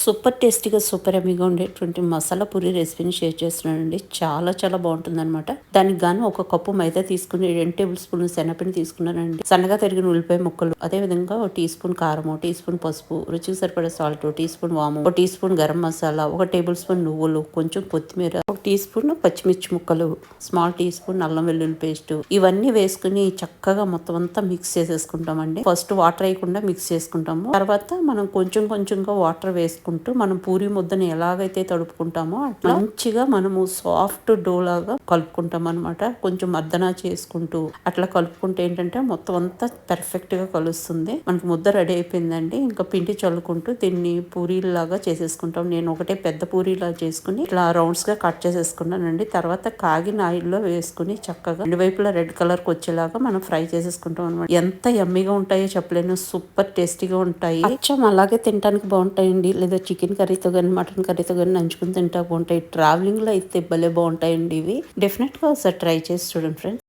Super టేస్టీగా super ఎమీగా ఉండేటువంటి మసాలా పూరి రెసిపీని షేర్ చేస్తున్నానండి. చాలా చాలా బాగుంటుంది అనమాట దానికి గాను ఒక కప్పు మైదా తీసుకుని రెండు టేబుల్ స్పూన్ శనగపిండి తీసుకున్నానండి. సన్నగా తరిగిన ఉల్లిపాయ ముక్కలు అదే విధంగా ఒక టీ స్పూన్ కారం టీ స్పూన్ పసుపు రుచికి సరిపడే సాల్ట్ టీ స్పూన్ వాము ఒక టీ స్పూన్ గరం మసాలా ఒక టేబుల్ స్పూన్ నువ్వులు కొంచెం కొత్తిమీర ఒక టీ స్పూన్ పచ్చిమిర్చి ముక్కలు స్మాల్ టీ స్పూన్ అల్లం వెల్లుల్లి పేస్ట్ ఇవన్నీ వేసుకుని చక్కగా మొత్తం అంతా మిక్స్ చేసేసుకుంటామండి. ఫస్ట్ వాటర్ వేయకుండా మిక్స్ చేసుకుంటాము. తర్వాత మనం కొంచెం కొంచెంగా వాటర్ వేసుకుంటాం మనం పూరి ముద్దని ఎలాగైతే తడుపుకుంటామో అట్లా మంచిగా మనము సాఫ్ట్ డో లాగా కలుపుకుంటాం అనమాట కొంచెం మద్దన చేసుకుంటూ అట్లా కలుపుకుంటే ఏంటంటే మొత్తం అంతా పర్ఫెక్ట్గా కలుస్తుంది. మనకు ముద్ద రెడీ అయిపోయిందండి. ఇంకా పిండి చల్లుకుంటూ దీన్ని పూరీలాగా చేసేసుకుంటాం. నేను ఒకటే పెద్ద పూరీలా చేసుకుని ఇట్లా రౌండ్స్గా కట్ చేసేసుకున్నానండి. తర్వాత కాగిన ఆయిల్లో వేసుకుని చక్కగా రెండు వైపులా రెడ్ కలర్కి వచ్చేలాగా మనం ఫ్రై చేసేసుకుంటాం అనమాట ఎంత ఎమ్మిగా ఉంటాయో చెప్పలేను. సూపర్ టేస్టీగా ఉంటాయి. అచ్చం అలాగే తినడానికి బాగుంటాయండి. లేదా చికెన్ కర్రీతో కానీ మటన్ కర్రీతో కానీ నంచుకుని తింటా బాగుంటాయి. ట్రావెలింగ్లో అయితే భలే బాగుంటాయండి ఇవి. డెఫినెట్గా ఒకసారి ట్రై చేసి చూడండి ఫ్రెండ్స్